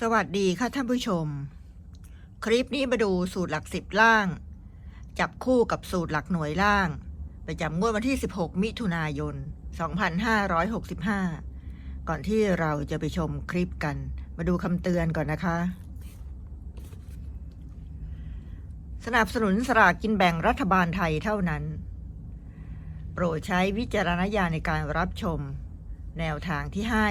สวัสดีค่ะท่านผู้ชม คลิปนี้มาดูสูตรหลักสิบล่าง จับคู่กับสูตรหลักหน่วยล่างประจำงวดวันที่ 16 มิถุนายน 2565 ก่อนที่เราจะไปชมคลิปกัน มาดูคำเตือนก่อนนะคะ สนับสนุนสลากกินแบ่งรัฐบาลไทยเท่านั้น โปรดใช้วิจารณญาณในการรับชม แนวทางที่ให้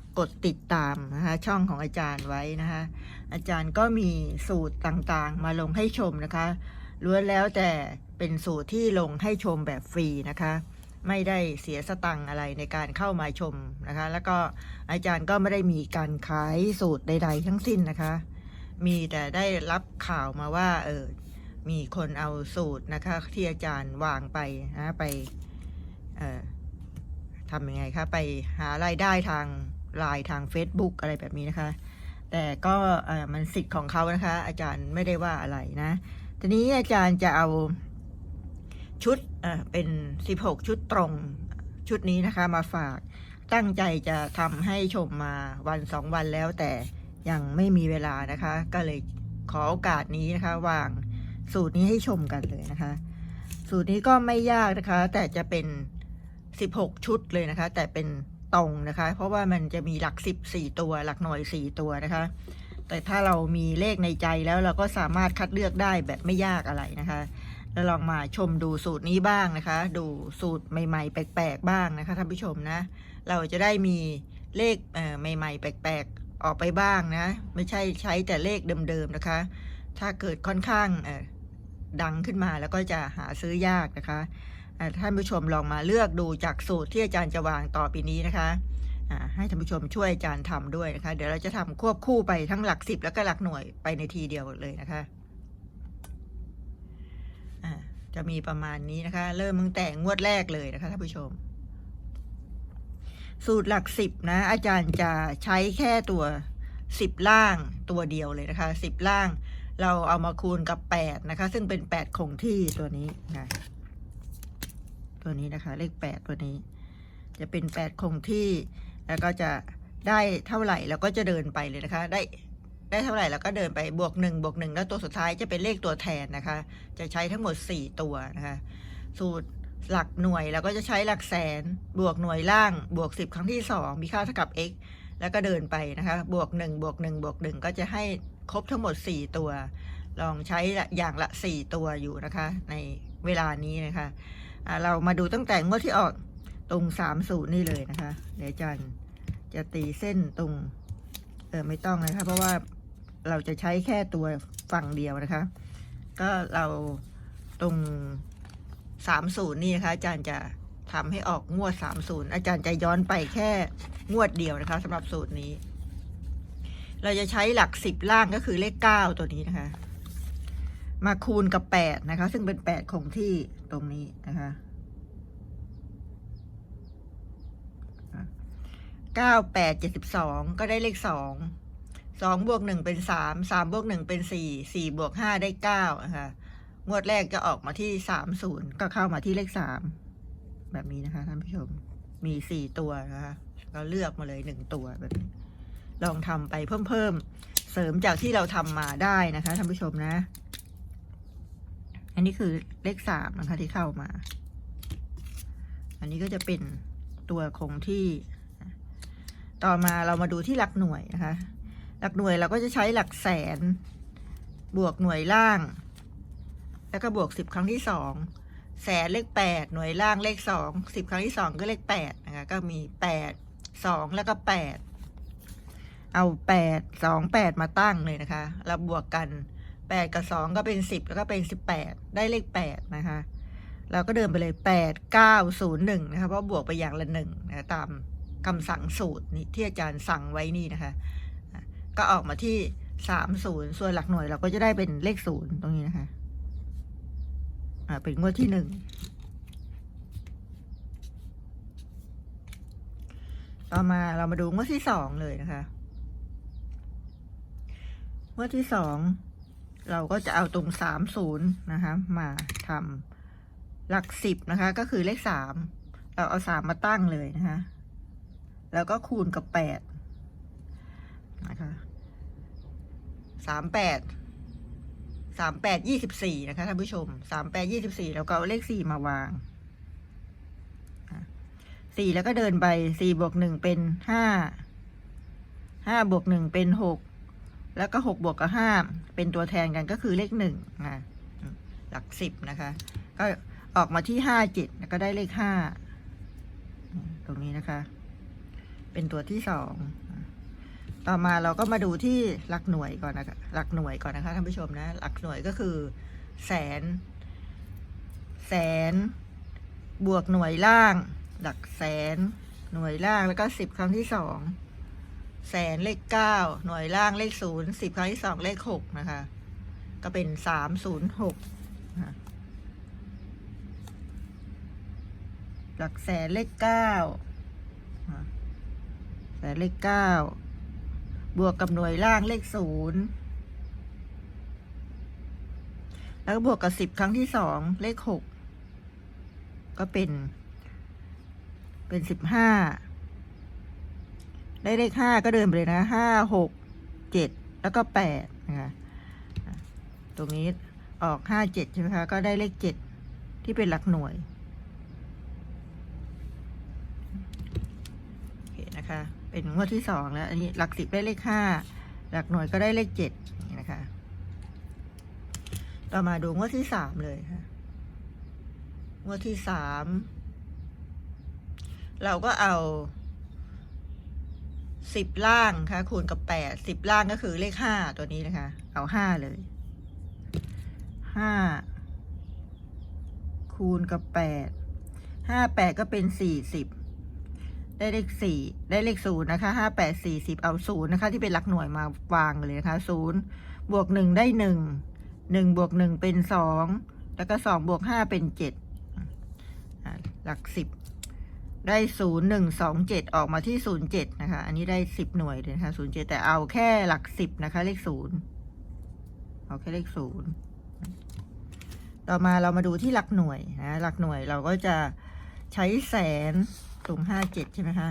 กดติดตามนะคะช่องของอาจารย์ไว้นะคะอาจารย์ก็มีสูตรต่างๆ มาลงให้ชมนะคะล้วนแล้วแต่เป็นสูตรที่ลงให้ชมแบบฟรีนะคะ ไม่ได้เสียสตังอะไรในการเข้ามาชมนะคะ แล้วก็อาจารย์ก็ไม่ได้มีการขายสูตรใด ๆ ทั้งสิ้นนะคะ มีแต่ได้รับข่าวมาว่าเออมีคนเอาสูตรนะคะ ที่อาจารย์วางไปนะไปเอ่อทำยังไงคะ ไปหารายได้ทาง ไลน์ทาง Facebook อะไรแบบนี้นะคะ แต่ก็มันสิทธิ์ของเขานะคะ อาจารย์ไม่ได้ว่าอะไรนะทีนี้อาจารย์จะเอาชุดเอ่อเป็น 16 ชุดตรงชุดนี้นะคะมาฝากตั้งใจจะทำให้ชมมาวันสองวันแล้วแต่ยังไม่มีเวลานะคะ ก็เลยขอโอกาสนี้นะคะ วางสูตรนี้ให้ชมกันเลยนะคะ สูตรนี้ก็ไม่ยากนะคะ แต่จะเป็น 16 ชุดเลยนะคะ แต่เป็น ตรงนะคะ เพราะว่ามันจะมีหลัก10 4ตัวหลักหน่วย4ตัวนะคะ แต่ถ้าเรามีเลขในใจแล้วเราก็สามารถคัดเลือกได้แบบไม่ยากอะไรนะคะแล้วลองมาชมดูสูตรนี้บ้างนะคะ ดูสูตรใหม่ๆ แปลกๆบ้างนะคะท่านผู้ชมนะ เราจะได้มีเลขใหม่ๆ แปลกๆออกไปบ้างนะ ไม่ใช่ใช้แต่เลขเดิมๆนะคะ ถ้าเกิดค่อนข้างดังขึ้นมาแล้วก็จะหาซื้อยากนะคะ ท่านผู้ชมลองมาเลือกดูจากสูตรที่อาจารย์จะวางต่อไปนี้นะคะให้ท่านผู้ชมช่วยอาจารย์ทำด้วยนะคะ เดี๋ยวเราจะทำควบคู่ไปทั้งหลักสิบแล้วก็หลักหน่วยไปในทีเดียวเลยนะคะจะมีประมาณนี้นะคะ เริ่มตั้งแต่งวดแรกเลยนะคะท่านผู้ชม สูตรหลักสิบนะ อาจารย์จะใช้แค่ตัวสิบล่างตัวเดียวเลยนะคะสิบล่าง เราเอามาคูณกับแปดนะคะ ซึ่งเป็นแปดคงที่ตัวนี้นะ ตัวนี้นะคะ เลขแปดตัวนี้ จะเป็นแปดคงที่ แล้วก็จะได้เท่าไหร่เราก็จะเดินไปเลยนะคะ ได้ได้เท่าไหร่เราก็เดินไปบวกหนึ่งบวกหนึ่งแล้วตัวสุดท้ายจะเป็นเลขตัวแทนนะคะ จะใช้ทั้งหมดสี่ตัวนะคะ สูตรหลักหน่วยเราก็จะใช้หลักแสน บวกหน่วยล่างบวกสิบครั้งที่สองมีค่าเท่ากับ x แล้วก็เดินไปนะคะ บวกหนึ่งบวกหนึ่งบวกหนึ่งก็จะให้ครบทั้งหมดสี่ตัว ลองใช้อย่างละสี่ตัวอยู่นะคะ ในเวลานี้นะคะ เรามาดูตั้งแต่งวดที่ออกตรงสามสูตรนี่เลยนะคะ เดี๋ยวอาจารย์จะตีเส้นตรง เออไม่ต้องนะคะ เพราะว่าเราจะใช้แค่ตัวฝั่งเดียวนะคะ ก็เราตรงสามศูนย์นี่นะคะอาจารย์จะทำให้ออกงวดสามศูนย์อาจารย์จะย้อนไปแค่งวดเดียวนะคะสำหรับสูตรนี้ เราจะใช้หลักสิบล่างก็คือเลขเก้าตัวนี้นะคะ มาคูณกับแปดนะคะ ซึ่งเป็นแปดคงที่ ตรงนี้นะคะเก้าแปดเจ็ดสิบสองก็ได้เลขสองสองบวกหนึ่งเป็นสามสามบวกหนึ่งเป็นสี่สี่บวกห้าได้เก้านะคะงวดแรกจะออกมาที่สามศูนย์ก็เข้ามาที่เลขสามแบบนี้นะคะท่านผู้ชมมีสี่ตัวนะคะเราเลือกมาเลยหนึ่งตัวแบบนี้ลองทำไปเพิ่มเพิ่มเสริมจากที่เราทำมาได้นะคะท่านผู้ชมนะ อันนี้คือเลขสามนะคะที่เข้ามา อันนี้ก็จะเป็นตัวคงที่ ต่อมาเรามาดูที่หลักหน่วยนะคะ หลักหน่วยเราก็จะใช้หลักแสน บวกหน่วยล่าง แล้วก็บวกสิบครั้งที่สองแสนเลขแปดหน่วยล่างเลขสองสิบครั้งที่สองก็เลขแปดนะคะก็มีแปดสองแล้วก็แปดเอาแปดสองแปดมาตั้งเลยนะคะ แล้วบวกกัน แปดกับสองก็เป็นสิบแล้วก็เป็นสิบแปดได้เลขแปดนะคะเราก็เดินไปเลยแปดเก้าศูนย์หนึ่งนะคะเพราะบวกไปอย่างละหนึ่งนะะตามคำสั่งสูตรนี่ที่อาจารย์สั่งไว้นี่นะคะ ก็ออกมาที่สามศูนย์ส่วนหลักหน่วยเราก็จะได้เป็นเลขศูนย์ตรงนี้นะคะอ่าเป็นงวดที่หนึ่งต่อมาเรามาดูงวดที่สองเลยนะคะงวดที่สอง เราก็จะเอาตรงสามศูนย์นะคะ มาทำหลักสิบนะคะ ก็คือเลขสามเราเอาสามมาตั้งเลยนะคะ แล้วก็คูณกับแปดนะคะสามแปดสามแปดยี่สิบสี่นะคะท่านผู้ชมสามแปดยี่สิบสี่แล้วก็เอาเลขสี่มาวางสี่แล้วก็เดินไปสี่บวกหนึ่งเป็นห้าห้าบวกหนึ่งเป็นหก แล้วก็หกบวกกับห้าเป็นตัวแทนกันก็คือเลขหนึ่งนะหลักสิบนะคะ ก็ออกมาที่ห้าเจ็ดก็ได้เลขห้าตรงนี้นะคะ เป็นตัวที่สองต่อมาเราก็มาดูที่หลักหน่วยก่อนนะคะหลักหน่วยก่อนนะคะท่านผู้ชมนะ หลักหน่วยก็คือ แสน แสน บวกหน่วยล่าง หลักแสน หน่วยล่างแล้วก็สิบครั้งที่สอง แสนเลขเก้าหน่วยล่างเลขศูนย์สิบครั้งที่สองเลขหกนะคะ ก็เป็นสามศูนย์หกหลักแสนเลขเก้าแสนเลขเก้าบวกกับหน่วยล่างเลขศูนย์แล้วก็บวกกับสิบครั้งที่สองเลขหกก็เป็น เป็นสิบห้า ได้เลขห้าก็เดินไปเลยนะห้าหกเจ็ดแล้วก็แปดนะคะตรงนี้ออกห้าเจ็ดใช่ไหมคะ ก็ได้เลขเจ็ดที่เป็นหลักหน่วยโอเคนะคะ เป็นงวดที่สองแล้ว อันนี้หลักสิบได้เลขห้าหลักหน่วยก็ได้เลขเจ็ดนี่นะคะ ต่อมาดูงวดที่สามเลยค่ะงวดที่สามเราก็เอา สิบล่างค่ะ คูณกับแปดสิบล่างก็คือเลขห้าตัวนี้นะคะ เอาห้าเลยห้าคูณกับแปดห้าแปดก็เป็นสี่สิบได้เลขสี่ได้เลขศูนย์นะคะห้าแปดสี่สิบเอาศูนย์นะคะ ที่เป็นหลักหน่วยมาวางเลยนะคะศูนย์บวกหนึ่งได้หนึ่งหนึ่งบวกหนึ่งเป็นสองแล้วก็สองบวกห้าเป็นเจ็ดหลักสิบ ได้ศูนย์หนึ่งสองเจ็ดออกมาที่ศูนย์เจ็ดนะคะ อันนี้ได้สิบหน่วยเลยนะคะศูนย์เจ็ดแต่เอาแค่หลักสิบนะคะ เลขศูนย์เอาแค่เลขศูนย์ต่อมาเรามาดูที่หลักหน่วยนะหลักหน่วยเราก็จะใช้แสนตรงห้าเจ็ดใช่ไหมคะ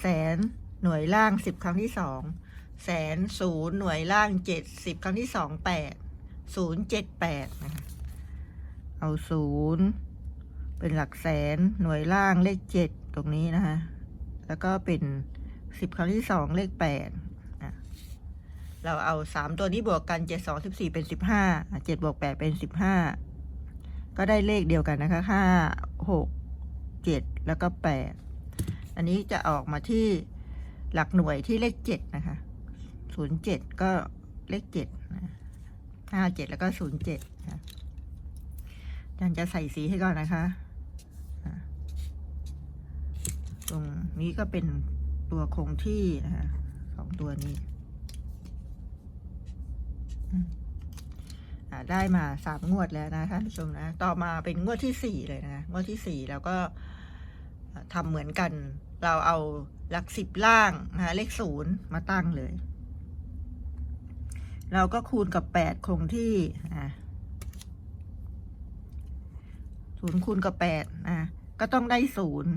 แสนหน่วยล่างสิบครั้งที่สองแสนศูนย์หน่วยล่างเจ็ดสิบครั้งที่สองแปดศูนย์เจ็ดแปดนะคะเอาศูนย์ เป็นหลักแสนหน่วยล่างเลขเจ็ดตรงนี้นะคะ แล้วก็เป็นสิบครั้งที่สองเลขแปดเราเอาสามตัวนี้บวกกันเจ็ดสองสิบสี่เป็นสิบห้าเจ็ดบวกแปดเป็นสิบห้าก็ได้เลขเดียวกันนะคะห้าหกเจ็ดแล้วก็แปดอันนี้จะออกมาที่หลักหน่วยที่เลขเจ็ดนะคะศูนย์เจ็ดก็เลขเจ็ดห้าเจ็ดแล้วก็ศูนย์เจ็ดอาจารย์จะใส่สีให้ก่อนนะคะ ตรง นี้ก็เป็นตัวคงที่นะคะสองตัวนี้ได้มาสามงวดแล้วนะท่านผู้ชมนะ ต่อมาเป็นงวดที่สี่เลยนะงวดที่สี่แล้วก็ทำเหมือนกัน เราเอาหลักสิบล่างนะเลขศูนย์มาตั้งเลย เราก็คูณกับแปดคงที่อ่าศูนย์คูณกับแปดอะก็ต้องได้ศูนย์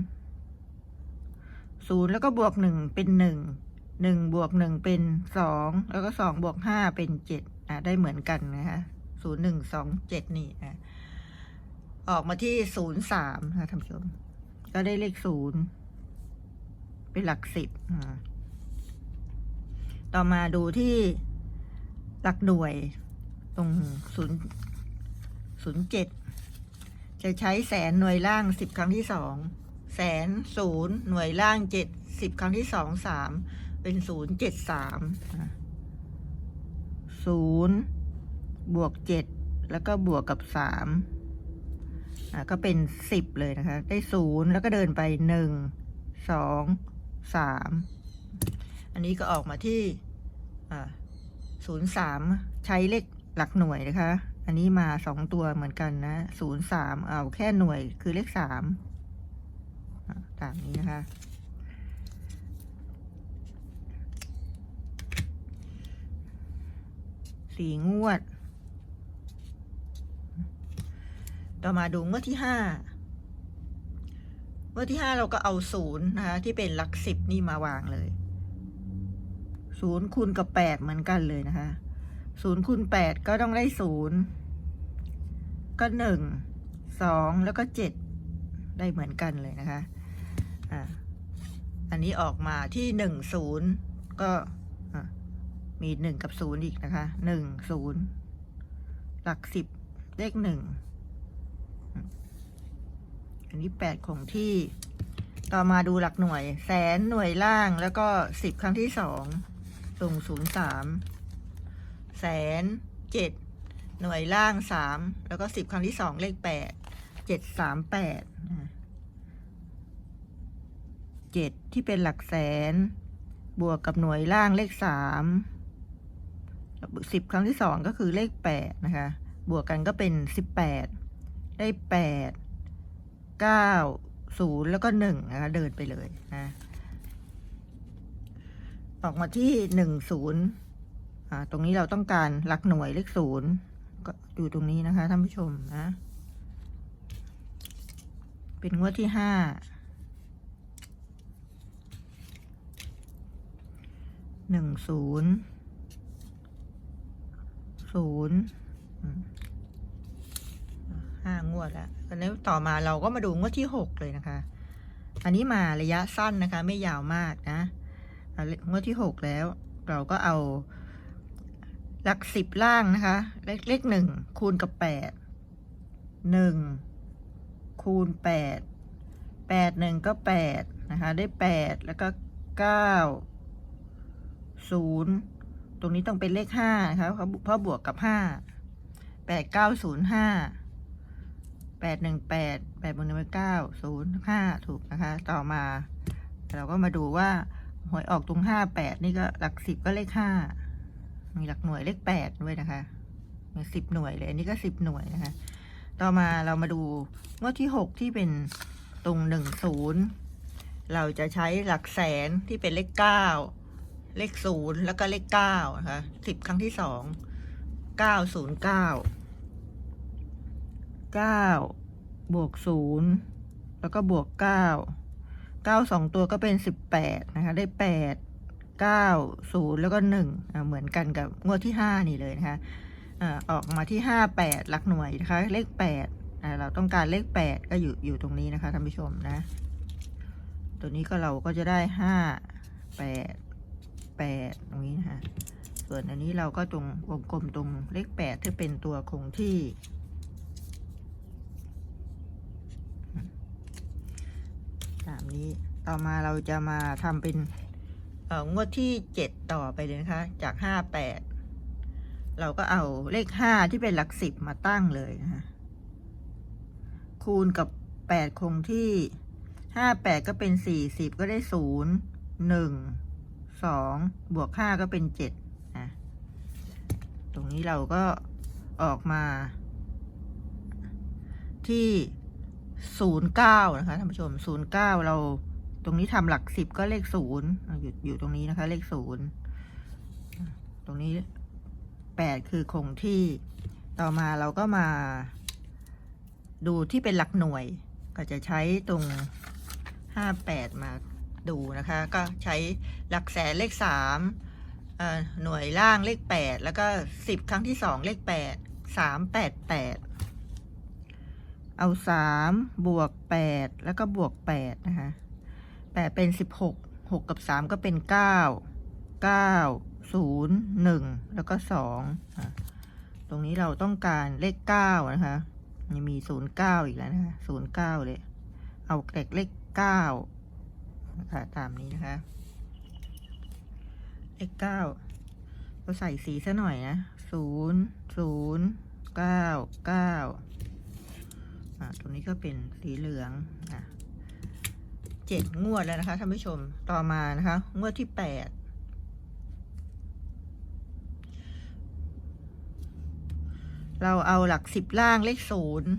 ศูนย์แล้วก็บวกหนึ่งเป็นหนึ่งหนึ่งบวกหนึ่งเป็นสองแล้วก็สองบวกห้าเป็นเจ็ดอะได้เหมือนกันนะคะศูนย์หนึ่งสองเจ็ดนี่อะออกมาที่ศูนย์สามนะท่านผู้ชมก็ได้เลขศูนย์เป็นหลักสิบต่อมาดูที่หลักหน่วยตรงศูนย์ศูนย์เจ็ดจะใช้แสนหน่วยล่างสิบครั้งที่สอง แสนศูนย์หน่วยล่างเจ็ดสิบครั้งที่สองสามเป็นศูนย์เจ็ดสามศูนย์บวกเจ็ดแล้วก็บวกกับสามก็เป็นสิบเลยนะคะ ได้ศูนย์แล้วก็เดินไปหนึ่งสองสามอันนี้ก็ออกมาที่ศูนย์สามใช้เลขหลักหน่วยนะคะ อันนี้มาสองตัวเหมือนกันนะศูนย์สามเอาแค่หน่วยคือเลขสาม ตามนี้นะคะ สีงวด ต่อมาดูงวดที่ห้างวดที่ห้าเราก็เอาศูนย์นะคะ ที่เป็นหลักสิบนี่มาวางเลยศูนย์คูณกับแปดเหมือนกันเลยนะคะศูนย์คูณแปดก็ต้องได้ศูนย์ก็หนึ่งสองแล้วก็เจ็ด ได้เหมือนกันเลยนะคะ อ่า อันนี้ออกมาที่หนึ่งศูนย์ก็มีหนึ่งกับศูนย์อีกนะคะหนึ่งศูนย์หลักสิบเลขหนึ่ง อันนี้แปดคงที่ ต่อมาดูหลักหน่วย แสนหน่วยล่างแล้วก็สิบครั้งที่สองตรงศูนย์สามแสนเจ็ดหน่วยล่างสามแล้วก็สิบครั้งที่สองเลขแปด เจ็ดสามแปดเจ็ดที่เป็นหลักแสน บวกกับหน่วยล่างเลขสามสิบครั้งที่สองก็คือเลขแปดนะคะ บวกกันก็เป็นสิบแปดได้แปดเก้าศูนย์แล้วก็หนึ่งนะคะ เดินไปเลยนะออกมาที่หนึ่งศูนย์อ่าตรงนี้เราต้องการหลักหน่วยเลขศูนย์ก็อยู่ตรงนี้นะคะท่านผู้ชมนะ เป็นงวดที่ห้าหนึ่งศูนย์ศูนย์ห้างวดแล้วตอนนี้ต่อมาเราก็มาดูงวดที่หกเลยนะคะ อันนี้มาระยะสั้นนะคะ ไม่ยาวมากนะอะงวดที่หกแล้ว เราก็เอา หลักสิบล่างนะคะ เลขเลขหนึ่งคูณกับแปดหนึ่ง คูณแปดแปดหนึ่งก็แปดนะคะ ได้แปดแล้วก็เก้าศูนย์ตรงนี้ต้องเป็นเลขห้านะคะเพราะเพราะบวกกับห้าแปดเก้าศูนย์ห้าแปดหนึ่งแปดแปดบวกหนึ่งเป็นเก้าศูนย์ห้าถูกนะคะ ต่อมา เราก็มาดูว่าหวยออกตรงห้าแปดนี่ก็หลักสิบก็เลขห้ามีหลักหน่วยเลขแปดด้วยนะคะมีสิบหน่วยเลย อันนี้ก็สิบหน่วยนะคะ ต่อมาเรามาดูงวดที่หกที่เป็นตรงหนึ่งศูนย์เราจะใช้หลักแสนที่เป็นเลขเก้าเลขศูนย์แล้วก็เลขเก้านะคะสิบครั้งที่สองเก้าศูนย์เก้าเก้าบวกศูนย์แล้วก็บวกเก้าเก้าสองตัวก็เป็นสิบแปดนะคะ ได้แปดเก้าศูนย์แล้วก็หนึ่งเหมือนกันกับงวดที่ห้านี่เลยนะคะ ออกมาที่ห้าแปดหลักหน่วยนะคะ เลขแปดเราต้องการเลขแปดก็อยู่อยู่ตรงนี้นะคะท่านผู้ชมนะ ตัวนี้ก็เราก็จะได้ห้าแปดแปดตรงนี้นะคะส่วนอันนี้เราก็ตรงวงกลมตรงเลขแปดที่เป็นตัวคงที่ ตามนี้ต่อมาเราจะมาทำเป็นงวดที่เจ็ดต่อไปเลยนะคะ จากห้าแปด เราก็เอาเลขห้าที่เป็นหลักสิบมาตั้งเลยนะคะคูณกับแปดคงที่ห้าแปดก็เป็นสี่สิบก็ได้ศูนย์หนึ่งสองบวกห้าก็เป็นเจ็ดนะตรงนี้เราก็ออกมา ที่ศูนย์เก้านะคะท่านผู้ชมศูนย์เก้าเราตรงนี้ทำหลักสิบก็เลขศูนย์อยู่อยู่ตรงนี้นะคะ เลขศูนย์ตรงนี้ แปดคือคงที่ ต่อมาเราก็มา ดูที่เป็นหลักหน่วย ก็จะใช้ตรงห้าแปดมาดูนะคะ ก็ใช้หลักแสนเลขสามหน่วยล่างเลขแปดแล้วก็สิบครั้งที่สองเลขแปดสามแปดแปดเอาสามบวกแปดแล้วก็บวกแปดนะคะแปดเป็นสิบหกหกกับสามก็เป็นเก้าเก้า ศูนย์หนึ่งแล้วก็สองตรงนี้เราต้องการเลขเก้านะคะยังมีศูนย์เก้าอีกแล้วนะคะศูนย์เก้าเลย เอาเด็กเลขเก้านะคะตามนี้นะคะ เลขเก้าเราใส่สีซะหน่อยนะศูนย์ศูนย์เก้าเก้าอ่าตรงนี้ก็เป็นสีเหลืองอะเจ็ดงวดแล้วนะคะท่านผู้ชมต่อมานะคะ งวดที่แปด เราเอาหลักสิบล่างเลขศูนย์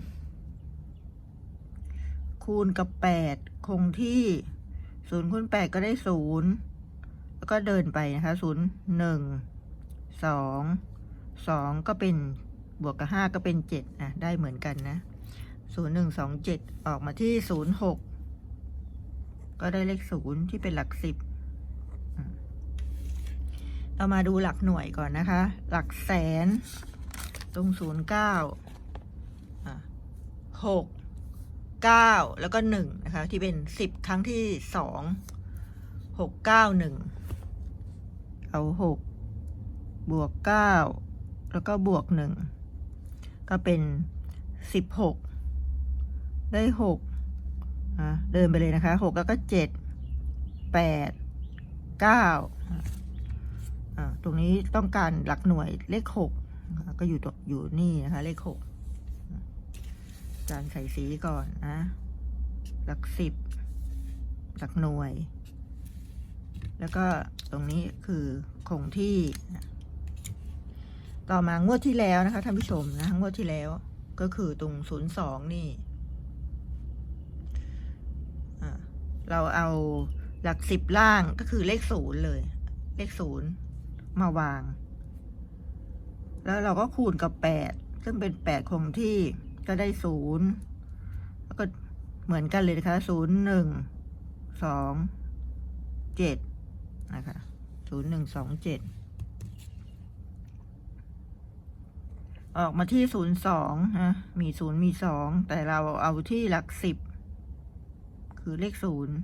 คูณกับแปดคงที่ศูนย์คูณแปดก็ได้ศูนย์แล้วก็เดินไปนะคะศูนย์หนึ่งสองสองก็เป็นบวกกับห้าก็เป็นเจ็ดอะได้เหมือนกันนะศูนย์หนึ่งสองเจ็ดออกมาที่ศูนย์หกก็ได้เลขศูนย์ที่เป็นหลักสิบเรามาดูหลักหน่วยก่อนนะคะ หลักแสน ตรงศูนย์เก้าหกเก้าแล้วก็หนึ่งนะคะ ที่เป็นสิบครั้งที่สองหกเก้าหนึ่งเอาหกบวกเก้าแล้วก็บวกหนึ่งก็เป็นสิบหกได้หกเดินไปเลยนะคะหกแล้วก็เจ็ดแปดเก้าตรงนี้ต้องการหลักหน่วยเลขหก นะคะก็อยู่ตรงอยู่นี่นะคะ เลขหกจารย์ใส่สีก่อนนะ หลักสิบ หลักหน่วย แล้วก็ตรงนี้คือคงที่ ต่อมางวดที่แล้วนะคะท่านผู้ชมนะ งวดที่แล้วก็คือตรงศูนย์สองนี่เราเอาหลักสิบล่างก็คือเลขศูนย์เลย เลขศูนย์มาวาง แล้วเราก็คูณกับแปดซึ่งเป็นแปดคงที่ก็ได้ศูนย์แล้วก็เหมือนกันเลยนะคะศูนย์หนึ่งสองเจ็ดนะคะศูนย์หนึ่งสองเจ็ดออกมาที่ศูนย์สองนะมีศูนย์มีสองแต่เราเอาที่หลักสิบคือเลขศูนย์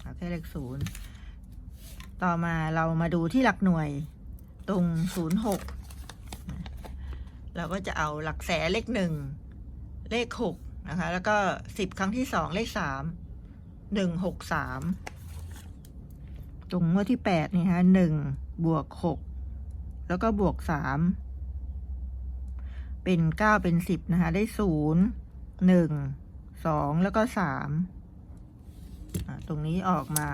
เอาแค่เลขศูนย์ต่อมาเรามาดูที่หลักหน่วย ตรงศูนย์หกเราก็จะเอาหลักแสนเลขหนึ่งเลขหกนะคะ แล้วก็สิบครั้งที่สองเลขสามหนึ่งหกสามตรงงวดที่แปดนี่ฮะหนึ่งบวกหกแล้วก็บวกสามเป็นเก้าเป็นสิบนะคะ ได้ศูนย์หนึ่งสองแล้วก็สามตรงนี้ออกมา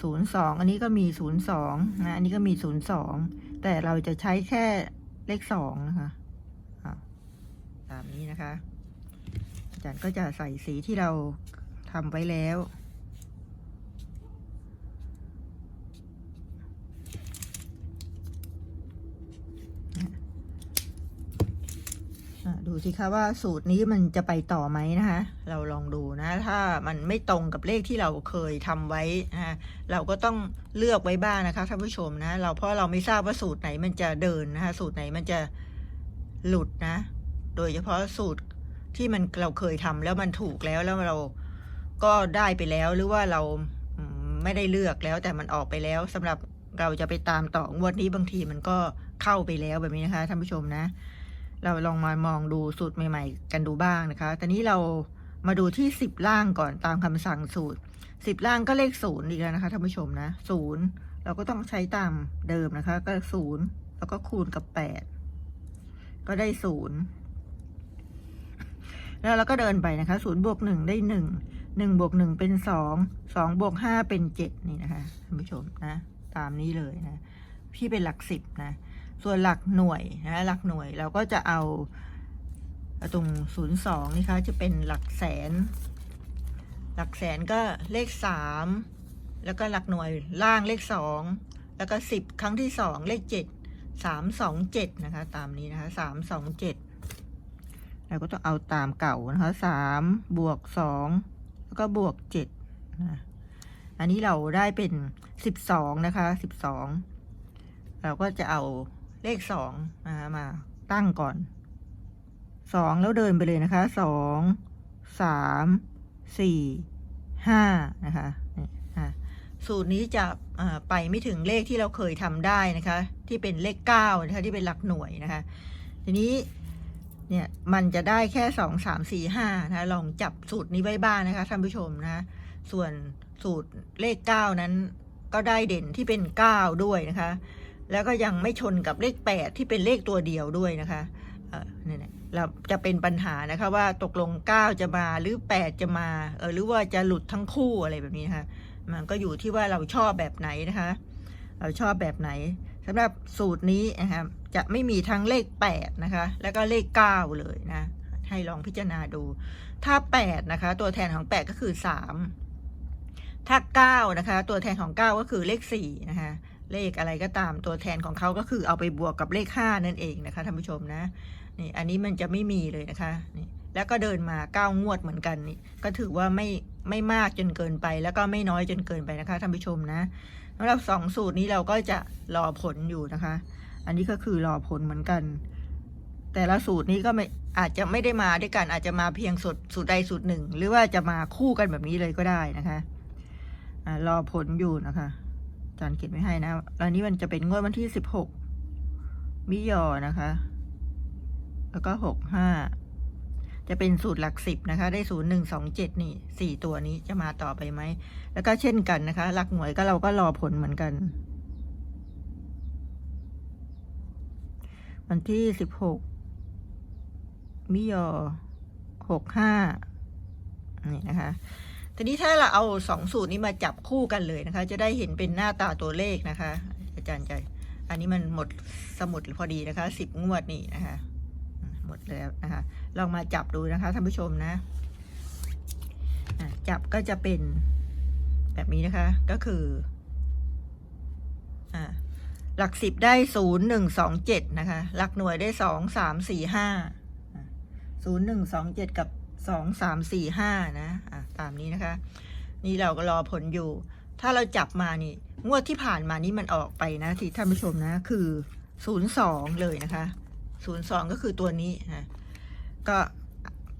ศูนย์สองอันนี้ก็มีศูนย์สองนะ อันนี้ก็มีศูนย์สอง แต่เราจะใช้แค่เลขสองนะคะตามนี้นะคะ อาจารย์ก็จะใส่สีที่เราทำไว้แล้ว ดูสิคะว่าสูตรนี้มันจะไปต่อไหมนะคะ เราลองดูนะ ถ้ามันไม่ตรงกับเลขที่เราเคยทำไว้นะะเราก็ต้องเลือกไว้บ้างนะคะท่านผู้ชมนะ เราเพราะเราไม่ทราบว่าสูตรไหนมันจะเดินนะคะสูตรไหนมันจะหลุดนะ โดยเฉพาะสูตรที่มันเราเคยทำแล้วมันถูกแล้วแล้วเราก็ได้ไปแล้วหรือว่าเราไม่ได้เลือกแล้วแต่มันออกไปแล้วสำหรับเราจะไปตามต่องวดนี้บางทีมันก็เข้าไปแล้วแบบนี้นะคะท่านผู้ชมนะ เราลองมามองดูสูตรใหม่ ๆ กันดูบ้างนะคะ ตอนนี้เรามาดูที่สิบล่างก่อนตามคำสั่งสูตรสิบล่างก็เลขศูนย์อีกแล้วนะคะท่านผู้ชมนะศูนย์เราก็ต้องใช้ตามเดิมนะคะ ก็ศูนย์แล้วก็คูณกับแปดก็ได้ศูนย์แล้วเราก็เดินไปนะคะศูนย์บวกหนึ่งได้หนึ่งหนึ่งบวกหนึ่งเป็นสองสองบวกห้าเป็นเจ็ดนี่นะคะท่านผู้ชมนะ ตามนี้เลยนะ พี่เป็นหลักสิบนะ ส่วนหลักหน่วยนะหลักหน่วยเราก็จะเอาตรงศูนย์สองนี่คะจะเป็นหลักแสน หลักแสนก็เลขสามแล้วก็หลักหน่วยล่างเลขสองแล้วก็สิบครั้งที่สองเลขเจ็ดสามสองเจ็ดนะคะ ตามนี้นะคะสามสองเจ็ดเราก็ต้องเอาตามเก่านะคะสามบวกสองแล้วก็บวกเจ็ดนะอันนี้เราได้เป็นสิบสองนะคะสิบสองเราก็จะเอา เลขสองนะคะมาตั้งก่อนสองแล้วเดินไปเลยนะคะสองสามสี่ห้านะคะสูตรนี้จะไปไม่ถึงเลขที่เราเคยทำได้นะคะ ที่เป็นเลขเก้านะคะที่เป็นหลักหน่วยนะคะ ทีนี้เนี่ยมันจะได้แค่สองสามสี่ห้านะะลองจับสูตรนี้ไว้บ้างนะคะท่านผู้ชมนะส่วนสูตรเลขเก้านั้นก็ได้เด่นที่เป็นเก้าด้วยนะคะ แล้วก็ยังไม่ชนกับเลขแปดที่เป็นเลขตัวเดียวด้วยนะคะเออนี่ยนะเราจะเป็นปัญหานะคะว่าตกลงเก้าจะมาหรือแปดจะมาเออหรือว่าจะหลุดทั้งคู่อะไรแบบนี้นะคะมันก็อยู่ที่ว่าเราชอบแบบไหนนะคะ เราชอบแบบไหนสำหรับสูตรนี้นะคะจะไม่มีทั้งเลขแปดนะคะ แล้วก็เลขเก้าเลยนะ ให้ลองพิจารณาดู ถ้าแปดนะคะ ตัวแทนของแปดก็คือสามถ้าเก้านะคะ ตัวแทนของเก้าก็คือเลขสี่นะคะ เลขอะไรก็ตามตัวแทนของเขาก็คือเอาไปบวกกับเลขห้านั่นเองนะคะท่านผู้ชมนะนี่อันนี้มันจะไม่มีเลยนะคะนี่แล้วก็เดินมาเก้างวดเหมือนกันนี่ก็ถือว่าไม่ไม่มากจนเกินไป แล้วก็ไม่น้อยจนเกินไปนะคะท่านผู้ชมนะสำหรับสองสูตรนี้เราก็จะรอผลอยู่นะคะ อันนี้ก็คือรอผลเหมือนกัน แต่ละสูตรนี้ก็ไม่อาจจะไม่ได้มาด้วยกันอาจจะมาเพียงสูตรสูตรใดสูตรหนึ่ง หรือว่าจะมาคู่กันแบบนี้เลยก็ได้นะคะอ่ารอผลอยู่นะคะ จารย์เขียนไว้ให้นะอันนี้มันจะเป็นงวดวันที่สิบหกมิยอนะคะ แล้วก็หกห้าจะเป็นสูตรหลักสิบนะคะ ได้ศูนย์หนึ่งสองเจ็ดนี่สี่ตัวนี้จะมาต่อไปไหม แล้วก็เช่นกันนะคะ หลักหน่วยก็เราก็รอผลเหมือนกัน วันที่สิบหกมิยอหกห้านี่นะคะ ทีนี้ถ้าเราเอาสองสูตรนี้มาจับคู่กันเลยนะคะ จะได้เห็นเป็นหน้าตาตัวเลขนะคะ อาจารย์ใจ อันนี้มันหมดสมุดพอดีนะคะสิบงวดนี่นะคะ หมดแล้วนะคะลองมาจับดูนะคะท่านผู้ชมนะจับก็จะเป็นแบบนี้นะคะ ก็คืออหลักสิบได้ศูนย์หนึ่งสองเจ็ดนะคะ หลักหน่วยได้สองสามสี่ห้าศูนย์หนึ่งสองเจ็ดกับ สองสามสี่ห้านะอะตามนี้นะคะ นี่เราก็รอผลอยู่ ถ้าเราจับมานี่ งวดที่ผ่านมานี่มันออกไปนะที่ท่านผู้ชมนะ คือศูนย์สองเลยนะคะศูนย์สองก็คือตัวนี้นะก็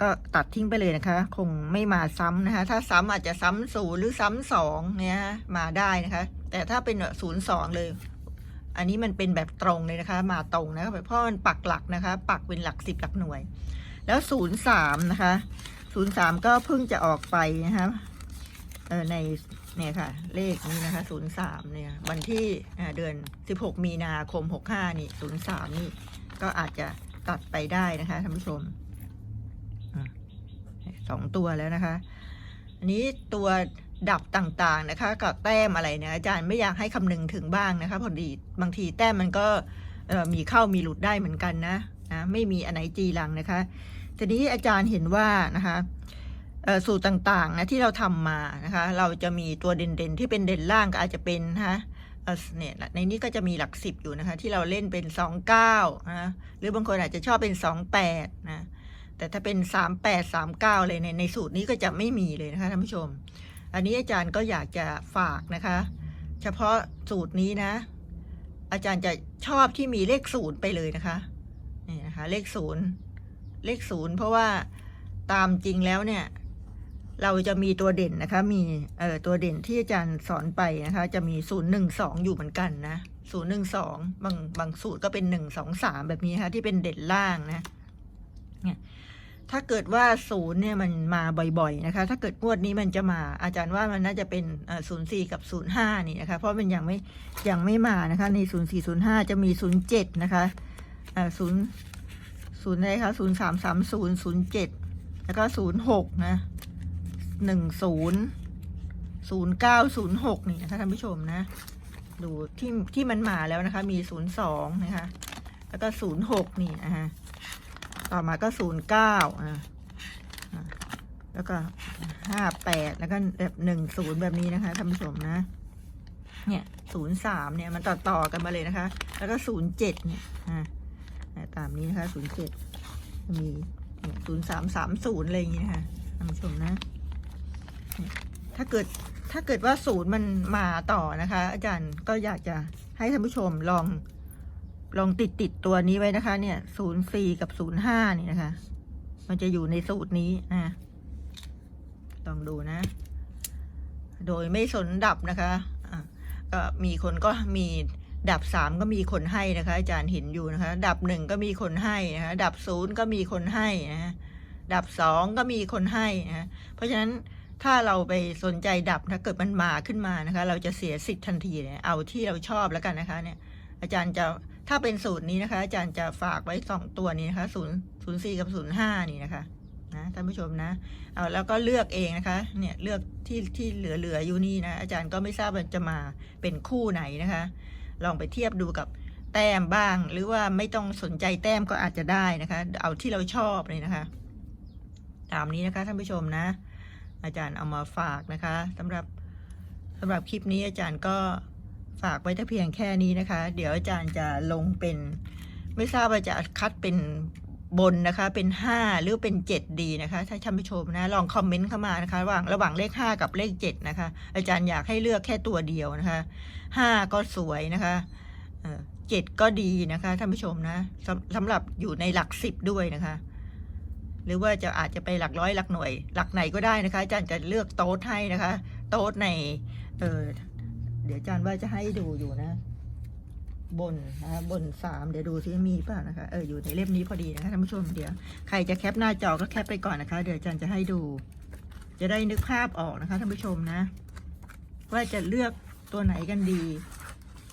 ก็ตัดทิ้งไปเลยนะคะ คงไม่มาซ้ำนะคะ ถ้าซ้ำอาจจะซ้ำศูนย์หรือซ้ำสองเนี่ยมาได้นะคะ แต่ถ้าเป็นศูนย์สองเลย อันนี้มันเป็นแบบตรงเลยนะคะ มาตรงนะคะเพราะมันปักหลักนะคะ ปักเป็นหลักสิบหลักหน่วย แล้วศูนย์สามนะคะศูนย์สามก็เพิ่งจะออกไปนะคะเออในเนี่ยค่ะ เลขนี้นะคะศูนย์สามเนี่ยวันที่เดือนสิบหกมีนาคมหกห้านี่ศูนย์สามนี่ก็อาจจะตัดไปได้นะคะท่านผู้ชมสองตัวแล้วนะคะ อันนี้ตัวดับต่างๆนะคะ กับแต้มอะไรเนี่ยอาจารย์ไม่อยากให้คำนึงถึงบ้างนะคะ พอดีบางทีแต้มมันก็มีเข้ามีหลุดได้เหมือนกันนะนะไม่มีอันไหนจีรังนะคะ ทีนี้อาจารย์เห็นว่านะคะสูตรต่างๆนะที่เราทำมานะคะเราจะมีตัวเด่นๆที่เป็นเด่นล่างก็อาจจะเป็นนะเอ่อเนี่ยในนี้ก็จะมีหลักสิบอยู่นะคะที่เราเล่นเป็นสองเก้านะหรือบางคนอาจจะชอบเป็นสองแปดนะแต่ถ้าเป็นสามแปดสามเก้าเลยในในสูตรนี้ก็จะไม่มีเลยนะคะท่านผู้ชม อันนี้อาจารย์ก็อยากจะฝากนะคะ เฉพาะสูตรนี้นะ อาจารย์จะชอบที่มีเลขศูนย์ไปเลยนะคะนี่นะคะเลขศูนย์ เลขศูนย์เพราะว่าตามจริงแล้วเนี่ย เราจะมีตัวเด่นนะคะ มีเอ่อตัวเด่นที่อาจารย์สอนไปนะคะ จะมีศูนย์หนึ่งสองอยู่เหมือนกันนะศูนย์หนึ่งสองบางบางสูตรก็เป็นหนึ่งสองสามแบบนี้นะคะที่เป็นเด่นล่างนะถ้าเกิดว่าศูนย์เนี่ยมันมาบ่อยๆนะคะ ถ้าเกิดงวดนี้มันจะมา อาจารย์ว่ามันน่าจะเป็นศูนย์สี่กับศูนย์ห้านี่นะคะ เพราะมันยังไม่ยังไม่มานะคะ ในศูนย์สี่ศูนย์ห้าจะมีศูนย์เจ็ดนะคะศูนย์ ศูนย์อะไรคะศูนย์สามสามศูนย์ศูนย์เจ็ดแล้วก็ศูนย์หกนะหนึ่งศูนย์ศูนย์เก้าศูนย์หกนี่นะคะท่านผู้ชมนะ ดูที่ที่มันมาแล้วนะคะ มีศูนย์สองนะคะ แล้วก็ศูนย์หกนี่นะคะต่อมาก็ศูนย์เก้าอ่าแล้วก็ห้าแปดแล้วก็แบบหนึ่งศูนย์แบบนี้นะคะท่านผู้ชมนะ เนี่ยศูนย์สามเนี่ยมันต่อต่อกันมาเลยนะคะ แล้วก็ศูนย์เจ็ดเนี่ยอ่า ตามนี้นะคะศูนย์เจ็ดมีศูนย์สามสามศูนย์อะไรอย่างนี้นะคะท่านผู้ชมนะ ถ้าเกิดถ้าเกิดว่าศูนย์มันมาต่อนะคะ อาจารย์ก็อยากจะให้ท่านผู้ชมลองลองติดติดตัวนี้ไว้นะคะ เนี่ยศูนย์สี่กับศูนย์ห้านี่นะคะ มันจะอยู่ในสูตรนี้นะลองดูนะ โดยไม่สนดับนะคะะก็มีคนก็มี ดับสามก็มีคนให้นะคะ อาจารย์เห็นอยู่นะคะ ดับหนึ่งก็มีคนให้นะคะดับศูนย์ก็มีคนให้นะดับสองก็มีคนให้นะเพราะฉะนั้นถ้าเราไปสนใจดับถ้าเกิดมันมาขึ้นมานะคะ เราจะเสียสิทธิ์ทันทีเนี่ยเอาที่เราชอบแล้วกันนะคะ เนี่ย อาจารย์จะถ้าเป็นสูตรนี้นะคะ อาจารย์จะฝากไว้สองตัวนี้นะคะศูนย์ศูนย์สี่กับศูนย์ห้านี่นะคะนะท่านผู้ชมนะเอาแล้วก็เลือกเองนะคะ เนี่ยเลือกที่ที่เหลือเหลือยู่นี่นะอาจารย์ก็ไม่ทราบว่าจะมาเป็นคู่ไหนนะคะ ลองไปเทียบดูกับแต้มบ้าง หรือว่าไม่ต้องสนใจแต้มก็อาจจะได้นะคะ เอาที่เราชอบเลยนะคะ ตามนี้นะคะท่านผู้ชมนะ อาจารย์เอามาฝากนะคะสำหรับสำหรับคลิปนี้อาจารย์ก็ฝากไว้แต่เพียงแค่นี้นะคะ เดี๋ยวอาจารย์จะลงเป็น ไม่ทราบว่าจะคัดเป็นบนนะคะ เป็นห้าหรือเป็นเจ็ดดีนะคะ ถ้าท่านผู้ชมนะ ลองคอมเมนต์เข้ามานะคะระหว่างระหว่างเลขห้ากับเลขเจ็ดนะคะ อาจารย์อยากให้เลือกแค่ตัวเดียวนะคะ ห้าก็สวยนะคะเจ็ดก็ดีนะคะท่านผู้ชมนะสำสำหรับอยู่ในหลักสิบด้วยนะคะ หรือว่าจะอาจจะไปหลักร้อยหลักหน่วย หลักไหนก็ได้นะคะอาจารย์จะเลือกโต๊ดให้นะคะ โต๊ดในเออเดี๋ยวอาจารย์ว่าจะให้ดูอยู่นะ บนนะคะบนสามเดี๋ยวดูซิมีเปล่านะคะเอออยู่ในเล่มนี้พอดีนะคะท่านผู้ชมเดี๋ยวใครจะแคปหน้าจอก็แคปไปก่อนนะคะ เดี๋ยวอาจารย์จะให้ดู จะได้นึกภาพออกนะคะท่านผู้ชมนะ ว่าจะเลือก ตัวไหนกันดี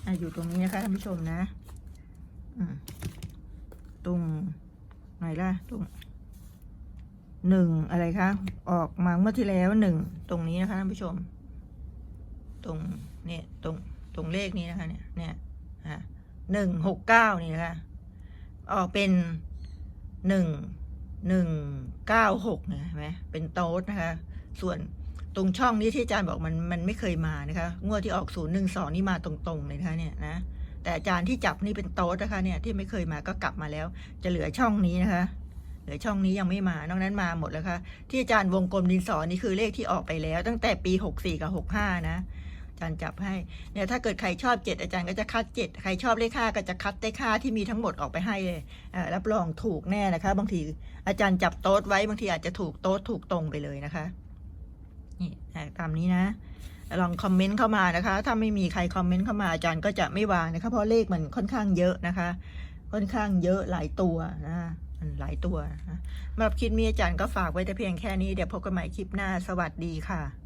อะอยู่ตรงนี้นะคะท่านผู้ชมนะอืตรงไหนล่ะตรงหนึ่งอะไรคะออกมาเมื่อที่แล้วหนึ่งตรงนี้นะคะท่านผู้ชม ตรงเนี่ยตรงตรงเลขนี้นะคะเนี่ยเนี่ยหนึ่งหกเก้านี่นะคะออกเป็นหนึ่งหนึ่งเก้าหกนะเห็นไหมเป็นโต๊ดนะคะ ส่วน ตรงช่องนี้ที่อาจารย์บอกมันมันไม่เคยมานะคะงวดที่ออกศูนย์หนึ่งสองนี่มาตรงๆเลยนะคะเนี่ยนะแต่อาจารย์ที่จับนี่เป็นโต๊ดนะคะเนี่ยที่ไม่เคยมาก็กลับมาแล้ว จะเหลือช่องนี้นะคะเหลือช่องนี้ยังไม่มานอกนั้นมาหมดแล้วค่ะที่อาจารย์วงกลมดินสอนี่คือเลขที่ออกไปแล้ว ตั้งแต่ปีหกสี่กับหกห้านะอาจารย์จับให้เนี่ยถ้าเกิดใครชอบเจ็ดอาจารย์ก็จะคัดเจ็ดใครชอบเลขห้าก็จะคัดเลขห้าที่มีทั้งหมดออกไปให้เลยรับรองถูกแน่นะคะ บางทีอาจารย์จับโต๊ดไว้บางทีอาจจะถูกโต๊ดถูกตรงไปเลยนะคะ นี่ตามนี้นะ ลองคอมเมนต์เข้ามานะคะ ถ้าไม่มีใครคอมเมนต์เข้ามาอาจารย์ก็จะไม่วางนะคะ เพราะเลขมันค่อนข้างเยอะนะคะ ค่อนข้างเยอะหลายตัวนะมันหลายตัวนะสำหรับคลิปนี้อาจารย์ก็ฝากไว้แต่เพียงแค่นี้ เดี๋ยวพบกันใหม่คลิปหน้า สวัสดีค่ะ